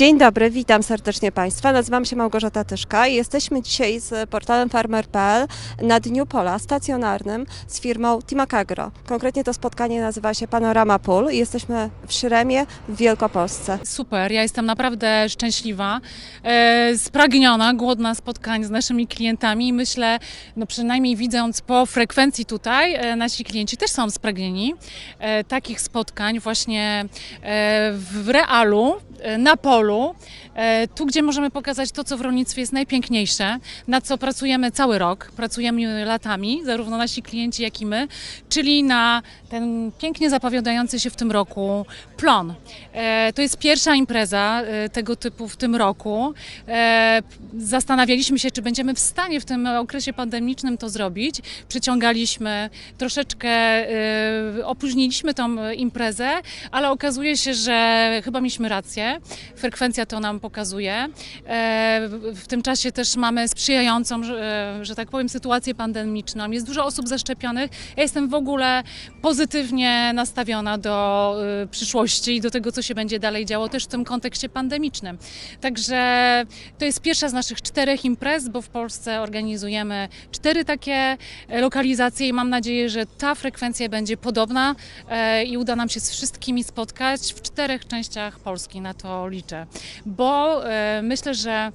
Dzień dobry, witam serdecznie Państwa. Nazywam się Małgorzata Tyszka i jesteśmy dzisiaj z portalem farmer.pl na Dniu Pola stacjonarnym z firmą Timacagro. Konkretnie to spotkanie nazywa się Panorama Pól i jesteśmy w Szyremie w Wielkopolsce. Super, ja jestem naprawdę szczęśliwa, e, spragniona, głodna spotkań z naszymi klientami myślę, no przynajmniej widząc po frekwencji tutaj, e, nasi klienci też są spragnieni e, takich spotkań właśnie e, w realu, e, na polu, e, tu gdzie możemy pokazać to, co w rolnictwie jest najpiękniejsze, nad co pracujemy cały rok, pracujemy latami, zarówno nasi klienci, jak i my, czyli na ten pięknie zapowiadający się w tym roku plon. E, To jest pierwsza impreza e, tego typu w tym roku. Zastanawialiśmy się, czy będziemy w stanie w tym okresie pandemicznym to zrobić. Przyciągaliśmy, troszeczkę opóźniliśmy tą imprezę, ale okazuje się, że chyba mieliśmy rację. Frekwencja to nam pokazuje. E, W tym czasie też mamy sprzyjającą, że, że tak powiem, sytuację pandemiczną. Jest dużo osób zaszczepionych. Ja jestem w ogóle pozytywnie nastawiona do y, przyszłości i do tego, co się będzie dalej działo, też w tym kontekście pandemicznym. Także to jest pierwsza z naszych czterech imprez, bo w Polsce organizujemy cztery takie e, lokalizacje i mam nadzieję, że ta frekwencja będzie podobna e, i uda nam się z wszystkimi spotkać w czterech częściach Polski, na to liczę. Bo e, myślę, że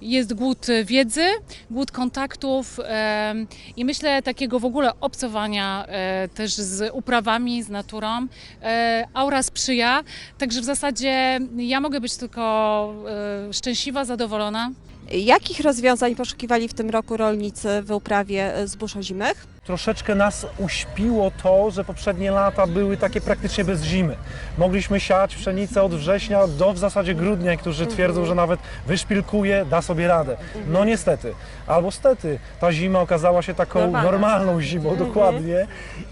jest głód wiedzy, głód kontaktów em, i myślę takiego w ogóle obcowania e, też z uprawami, z naturą. E, aura sprzyja, także w zasadzie ja mogę być tylko e, szczęśliwa, zadowolona. Jakich rozwiązań poszukiwali w tym roku rolnicy w uprawie e, zbóż ozimych? Troszeczkę nas uśpiło to, że poprzednie lata były takie praktycznie bez zimy. Mogliśmy siać pszenicę od września do w zasadzie grudnia, którzy twierdzą, że nawet wyszpilkuje, da sobie radę. No niestety, albo stety, ta zima okazała się taką Normalna. normalną zimą, dokładnie.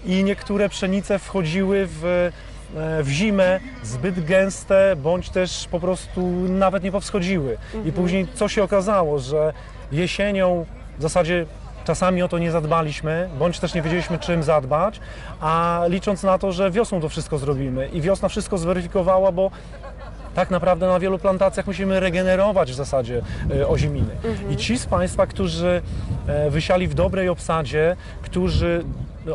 I niektóre pszenice wchodziły w e, w zimę zbyt gęste, bądź też po prostu nawet nie powschodziły. I później co się okazało, że jesienią w zasadzie czasami o to nie zadbaliśmy, bądź też nie wiedzieliśmy czym zadbać, a licząc na to, że wiosną to wszystko zrobimy. I wiosna wszystko zweryfikowała, bo tak naprawdę na wielu plantacjach musimy regenerować w zasadzie e, oziminy. I ci z Państwa, którzy e, wysiali w dobrej obsadzie, którzy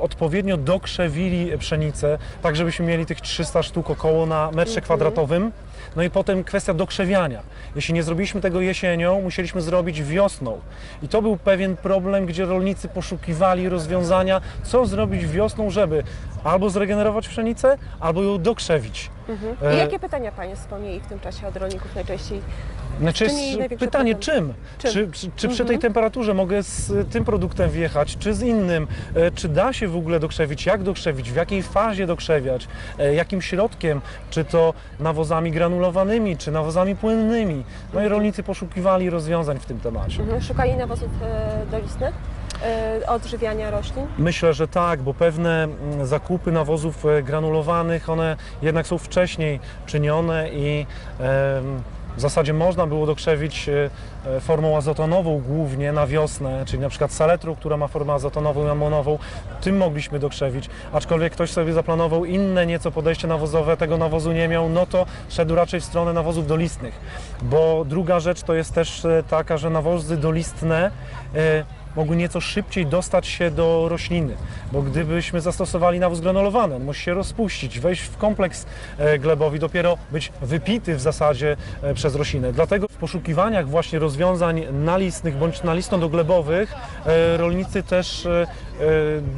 odpowiednio dokrzewili pszenicę, tak żebyśmy mieli tych 300 sztuk około na metrze kwadratowym, no i potem kwestia dokrzewiania. Jeśli nie zrobiliśmy tego jesienią, musieliśmy zrobić wiosną. I to był pewien problem, gdzie rolnicy poszukiwali rozwiązania, co zrobić wiosną, żeby albo zregenerować pszenicę, albo ją dokrzewić. I E, jakie pytania Państwo mieli w tym czasie od rolników najczęściej? Znaczy pytanie czym? Czym? Czy, czy, czy przy tej temperaturze mogę z tym produktem wjechać, czy z innym? E, Czy da się w ogóle dokrzewić? Jak dokrzewić? W jakiej fazie dokrzewiać? E, Jakim środkiem? Czy to nawozami granulowanymi, czy nawozami płynnymi? No i rolnicy poszukiwali rozwiązań w tym temacie. Mhm. Szukali nawozów dolistnych, odżywiania roślin? Myślę, że tak, bo pewne mm, zakupy nawozów e, granulowanych, one jednak są wcześniej czynione i w zasadzie można było dokrzewić e, e, formą azotonową głównie na wiosnę, czyli na przykład saletru, która ma formę azotonową i amonową, tym mogliśmy dokrzewić, aczkolwiek ktoś sobie zaplanował inne nieco podejście nawozowe, tego nawozu nie miał, no to szedł raczej w stronę nawozów dolistnych, bo druga rzecz to jest też taka, że nawozy dolistne mogły nieco szybciej dostać się do rośliny, bo gdybyśmy zastosowali nawóz granulowany, on musi się rozpuścić, wejść w kompleks e, glebowy, dopiero być wypity w zasadzie e, przez roślinę. Dlatego w poszukiwaniach właśnie rozwiązań nalistnych bądź nalistno-doglebowych e, rolnicy też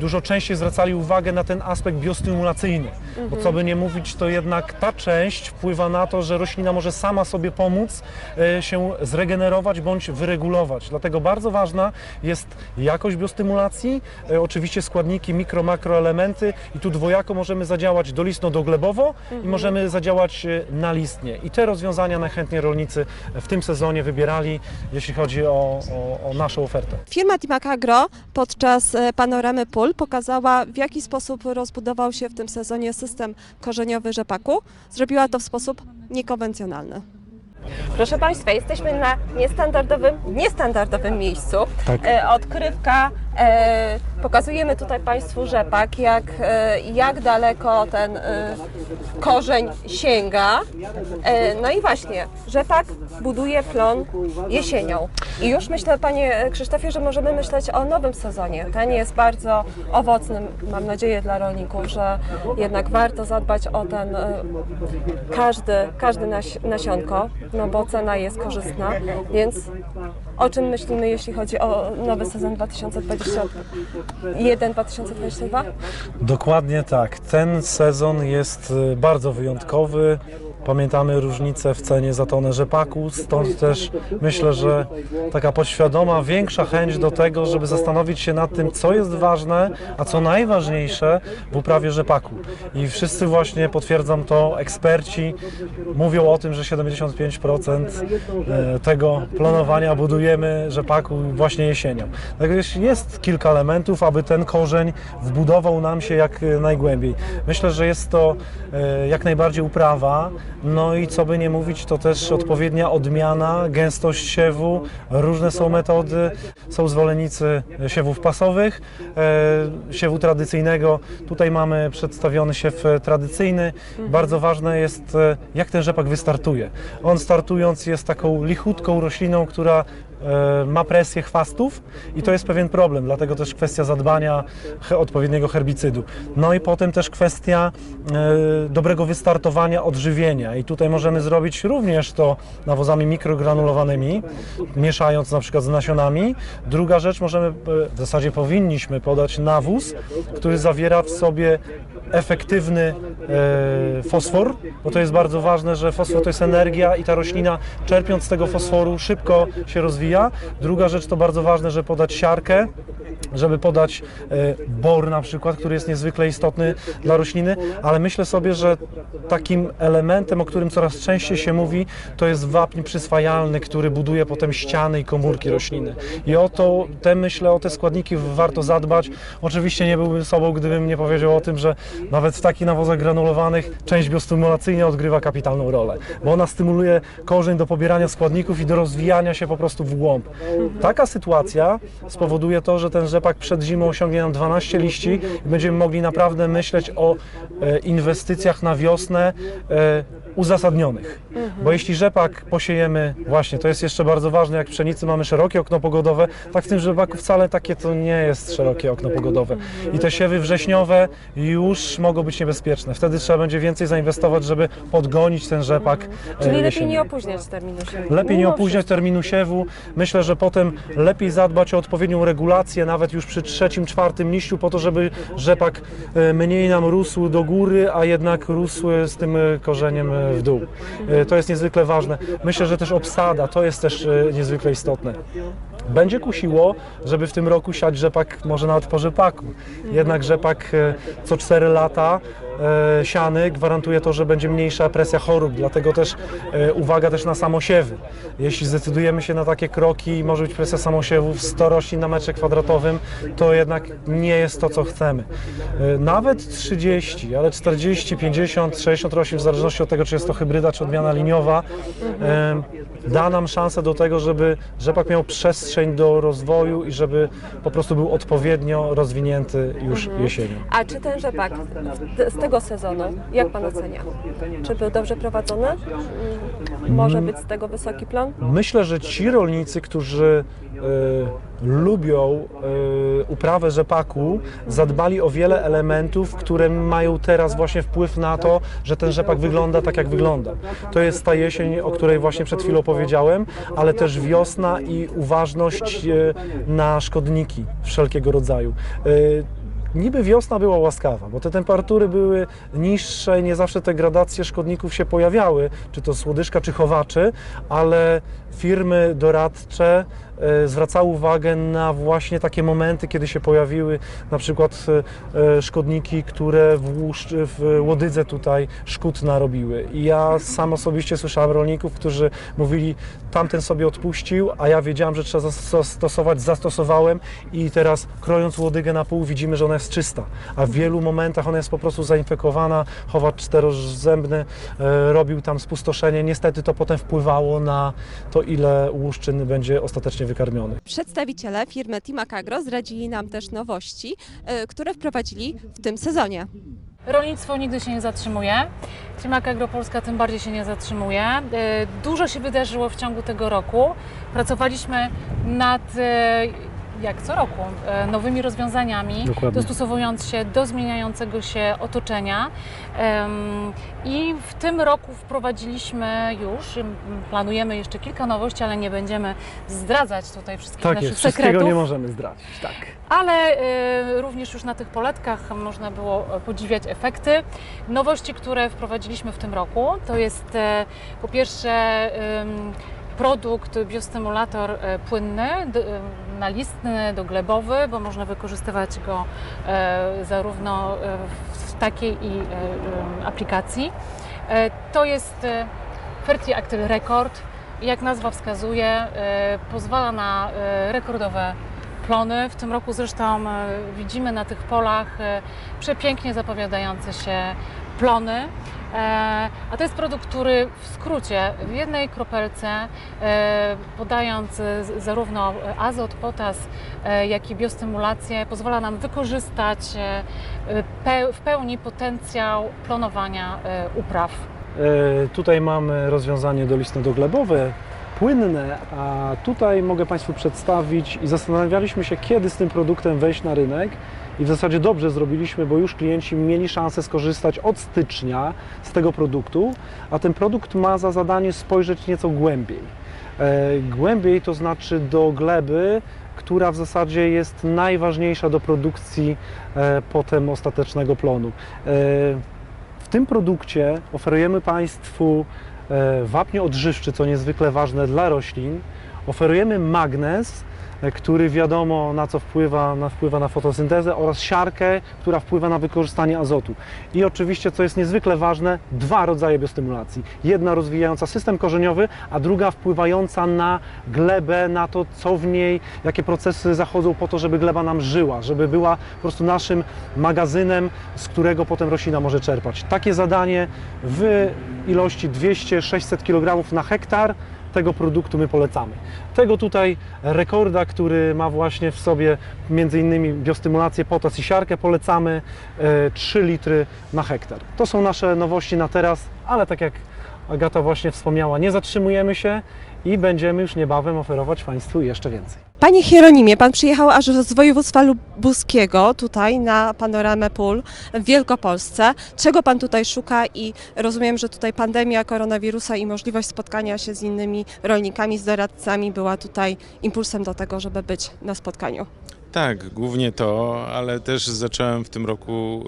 dużo częściej zwracali uwagę na ten aspekt biostymulacyjny, bo co by nie mówić, to jednak ta część wpływa na to, że roślina może sama sobie pomóc e, się zregenerować bądź wyregulować. Dlatego bardzo ważna jest jakość biostymulacji, e, oczywiście składniki mikro, makroelementy i tu dwojako możemy zadziałać dolistno-doglebowo i możemy zadziałać e, nalistnie. I te rozwiązania najchętniej rolnicy w tym sezonie wybierali, jeśli chodzi o, o, o naszą ofertę. Firma Timacagro podczas e, panoramy pól pokazała, w jaki sposób rozbudował się w tym sezonie system korzeniowy rzepaku. Zrobiła to w sposób niekonwencjonalny. Proszę Państwa, jesteśmy na niestandardowym, niestandardowym miejscu. Tak. E, Odkrywka pokazujemy tutaj Państwu rzepak, jak, e, jak daleko ten e, korzeń sięga. E, no i właśnie, rzepak buduje plon jesienią. I już myślę, Panie Krzysztofie, że możemy myśleć o nowym sezonie. Ten jest bardzo owocny, mam nadzieję, dla rolników, że jednak warto zadbać o ten e, każdy, każdy naś, nasionko, no bo cena jest korzystna, więc o czym myślimy, jeśli chodzi o nowy sezon 2021-2022? Dokładnie tak. Ten sezon jest y, bardzo wyjątkowy. Pamiętamy różnicę w cenie za tonę rzepaku, stąd też myślę, że taka podświadoma, większa chęć do tego, żeby zastanowić się nad tym, co jest ważne, a co najważniejsze w uprawie rzepaku. I wszyscy właśnie potwierdzam to, eksperci mówią o tym, że 75% e, tego planowania budujemy rzepaku właśnie jesienią. Także jest kilka elementów, aby ten korzeń wbudował nam się jak e, najgłębiej. Myślę, że jest to e, jak najbardziej uprawa, no i co by nie mówić, to też odpowiednia odmiana, gęstość siewu, różne są metody. Są zwolennicy siewów pasowych, e, siewu tradycyjnego. Tutaj mamy przedstawiony siew e, tradycyjny. Bardzo ważne jest, e, jak ten rzepak wystartuje. On startując jest taką lichutką rośliną, która ma presję chwastów i to jest pewien problem, dlatego też kwestia zadbania odpowiedniego herbicydu. No i potem też kwestia e, dobrego wystartowania odżywienia i tutaj możemy zrobić również to nawozami mikrogranulowanymi, mieszając na przykład z nasionami. Druga rzecz, możemy, e, w zasadzie powinniśmy podać nawóz, który zawiera w sobie efektywny e, fosfor, bo to jest bardzo ważne, że fosfor to jest energia i ta roślina czerpiąc z tego fosforu szybko się rozwija. Druga rzecz to bardzo ważne, że podać siarkę, żeby podać e, bor na przykład, który jest niezwykle istotny dla rośliny, ale myślę sobie, że takim elementem, o którym coraz częściej się mówi, to jest wapń przyswajalny, który buduje potem ściany i komórki rośliny. I o to, te myślę, o te składniki warto zadbać. Oczywiście nie byłbym sobą, gdybym nie powiedział o tym, że nawet w takich nawozach granulowanych część biostymulacyjna odgrywa kapitalną rolę, bo ona stymuluje korzeń do pobierania składników i do rozwijania się po prostu w głąb. Taka sytuacja spowoduje to, że ten rzepak przed zimą osiągnie nam 12 liści i będziemy mogli naprawdę myśleć o e, inwestycjach na wiosnę. E, uzasadnionych. Bo jeśli rzepak posiejemy, właśnie to jest jeszcze bardzo ważne, jak w pszenicy mamy szerokie okno pogodowe, tak w tym rzepaku wcale takie to nie jest szerokie okno pogodowe. I te siewy wrześniowe już mogą być niebezpieczne. Wtedy trzeba będzie więcej zainwestować, żeby podgonić ten rzepak. e, Czyli lepiej nie opóźniać terminu siewu. Lepiej nie opóźniać terminu siewu. Myślę, że potem lepiej zadbać o odpowiednią regulację, nawet już przy trzecim, czwartym liściu, po to, żeby rzepak e, mniej nam rósł do góry, a jednak rósł z tym e, korzeniem w dół. E, To jest niezwykle ważne. Myślę, że też obsada to jest też e, niezwykle istotne. Będzie kusiło, żeby w tym roku siać rzepak może nawet po rzepaku. Jednak rzepak e, co 4 lata siany gwarantuje to, że będzie mniejsza presja chorób, dlatego też e, uwaga też na samosiewy. Jeśli zdecydujemy się na takie kroki i może być presja samosiewów 100 roślin na metrze kwadratowym, to jednak nie jest to, co chcemy. E, Nawet 30, ale 40, 50, 60 roślin, w zależności od tego, czy jest to hybryda, czy odmiana liniowa, e, da nam szansę do tego, żeby rzepak miał przestrzeń do rozwoju i żeby po prostu był odpowiednio rozwinięty już jesienią. A czy ten rzepak tego sezonu, jak Pan ocenia? Czy był dobrze prowadzony? Mm, Może być z tego wysoki plon? Myślę, że ci rolnicy, którzy e, lubią e, uprawę rzepaku, zadbali o wiele elementów, które mają teraz właśnie wpływ na to, że ten rzepak wygląda tak, jak wygląda. To jest ta jesień, o której właśnie przed chwilą powiedziałem, ale też wiosna i uważność e, na szkodniki wszelkiego rodzaju. E, Niby wiosna była łaskawa, bo te temperatury były niższe nie zawsze te gradacje szkodników się pojawiały, czy to słodyżka, czy chowaczy, ale firmy doradcze e, zwracały uwagę na właśnie takie momenty, kiedy się pojawiły na przykład e, e, szkodniki, które w, w łodydze tutaj szkód narobiły. I ja sam osobiście słyszałem rolników, którzy mówili, tamten sobie odpuścił, a ja wiedziałem, że trzeba zastosować, zastosowałem i teraz krojąc łodygę na pół widzimy, że ona jest czysta, a w wielu momentach ona jest po prostu zainfekowana, chowacz czterozębny robił tam spustoszenie, niestety to potem wpływało na to, ile łuszczyn będzie ostatecznie właśnie wykarmiony. Przedstawiciele firmy Timak Agro zdradzili nam też nowości, e, które wprowadzili w tym sezonie. Rolnictwo nigdy się nie zatrzymuje. Trimak Agropolska tym bardziej się nie zatrzymuje. E, Dużo się wydarzyło w ciągu tego roku. Pracowaliśmy nad, e, jak co roku, e, nowymi rozwiązaniami, Dokładnie. dostosowując się do zmieniającego się otoczenia. I w tym roku wprowadziliśmy już, planujemy jeszcze kilka nowości, ale nie będziemy zdradzać tutaj wszystkich Tak naszych jest, wszystkiego sekretów. nie możemy zdradzić. Tak. Ale e, również już na tych poletkach można było podziwiać efekty. Nowości, które wprowadziliśmy w tym roku, to jest e, po pierwsze produkt biostymulator e, płynny, nalistny, doglebowy, bo można wykorzystywać go e, zarówno e, w takiej i e, aplikacji. To jest Fertile Actyl Record. Jak nazwa wskazuje, pozwala na rekordowe plony. W tym roku zresztą widzimy na tych polach przepięknie zapowiadające się plony. E, A to jest produkt, który w skrócie, w jednej kropelce, e, podając zarówno azot, potas, e, jak i biostymulację, pozwala nam wykorzystać w pełni potencjał plonowania upraw. Tutaj mamy rozwiązanie dolistno-doglebowe, płynne, a tutaj mogę Państwu przedstawić i zastanawialiśmy się, kiedy z tym produktem wejść na rynek i w zasadzie dobrze zrobiliśmy, bo już klienci mieli szansę skorzystać od stycznia z tego produktu, a ten produkt ma za zadanie spojrzeć nieco głębiej. E, Głębiej to znaczy do gleby, która w zasadzie jest najważniejsza do produkcji e, potem ostatecznego plonu. E, w tym produkcie oferujemy Państwu wapń odżywczy, co niezwykle ważne dla roślin. Oferujemy magnez, który wiadomo na co wpływa, na, wpływa na fotosyntezę oraz siarkę, która wpływa na wykorzystanie azotu. I oczywiście, co jest niezwykle ważne, dwa rodzaje biostymulacji. Jedna rozwijająca system korzeniowy, a druga wpływająca na glebę, na to, co w niej, jakie procesy zachodzą po to, żeby gleba nam żyła, żeby była po prostu naszym magazynem, z którego potem roślina może czerpać. Takie zadanie w ilości 200-600 kg na hektar tego produktu my polecamy. Tego tutaj rekorda, który ma właśnie w sobie innymi biostymulację, potas i siarkę, polecamy e, 3 litry na hektar. To są nasze nowości na teraz, ale tak jak Agata właśnie wspomniała, nie zatrzymujemy się i będziemy już niebawem oferować Państwu jeszcze więcej. Panie Hieronimie, Pan przyjechał aż z województwa lubuskiego tutaj na panoramę pól w Wielkopolsce. Czego Pan tutaj szuka i rozumiem, że tutaj pandemia koronawirusa i możliwość spotkania się z innymi rolnikami, z doradcami była tutaj impulsem do tego, żeby być na spotkaniu. Tak, głównie to, ale też zacząłem w tym roku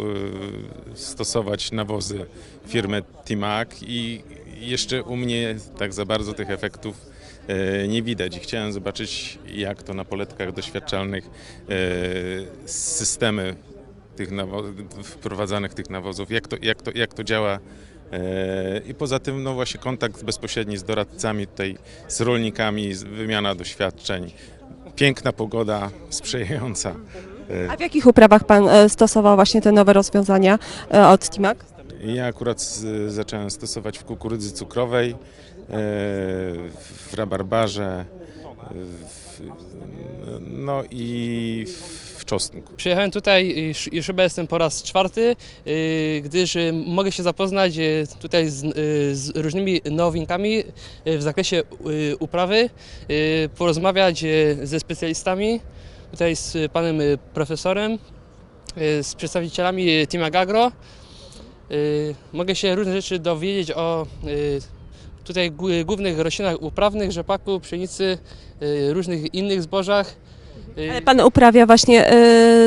y, stosować nawozy firmy Timac i jeszcze u mnie tak za bardzo tych efektów y, nie widać. I chciałem zobaczyć, jak to na poletkach doświadczalnych y, systemy tych wprowadzanych tych nawozów, jak to, jak to, jak to działa. E, I poza tym, no właśnie kontakt bezpośredni z doradcami tutaj, z rolnikami, wymiana doświadczeń. Piękna pogoda, sprzyjająca. E, A w jakich uprawach Pan e, stosował właśnie te nowe rozwiązania e, od Timak? Ja akurat zacząłem stosować w kukurydzy cukrowej, e, w rabarbarze, w, no i w czosnku. Przyjechałem tutaj już chyba jestem po raz czwarty, y, gdyż mogę się zapoznać tutaj z, z różnymi nowinkami w zakresie uprawy, porozmawiać ze specjalistami, tutaj z panem profesorem, z przedstawicielami Team Agro. Y, Mogę się różne rzeczy dowiedzieć o y, tutaj głównych roślinach uprawnych, rzepaku, pszenicy, y, różnych innych zbożach. Ale Pan uprawia właśnie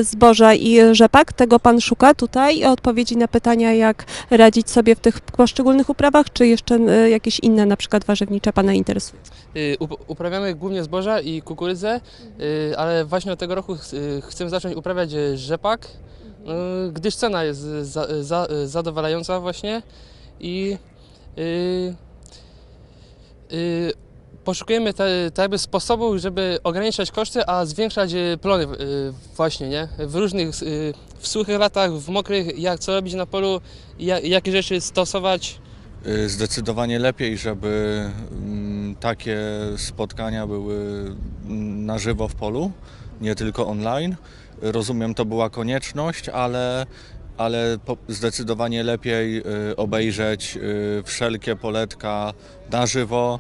zboża i rzepak, tego Pan szuka tutaj odpowiedzi na pytania, jak radzić sobie w tych poszczególnych uprawach, czy jeszcze jakieś inne, na przykład warzywnicze Pana interesują? Up- Uprawiamy głównie zboża i kukurydzę, ale właśnie od tego roku ch- chcemy zacząć uprawiać rzepak, gdyż cena jest za, za, zadowalająca właśnie i y, y, poszukujemy te, te sposobów, żeby ograniczać koszty, a zwiększać y, plony y, właśnie, nie? W różnych, y, w suchych latach, w mokrych, jak co robić na polu, jak, jakie rzeczy stosować. Y, Zdecydowanie lepiej, żeby mm, takie spotkania były mm, na żywo w polu, nie tylko online. Rozumiem, to była konieczność, ale, ale zdecydowanie lepiej y, obejrzeć y, wszelkie poletka na żywo,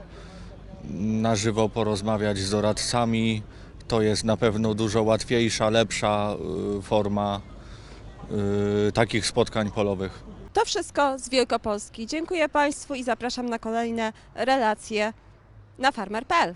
na żywo porozmawiać z doradcami. To jest na pewno dużo łatwiejsza, lepsza y, forma takich spotkań polowych. To wszystko z Wielkopolski. Dziękuję Państwu i zapraszam na kolejne relacje na farmer.pl.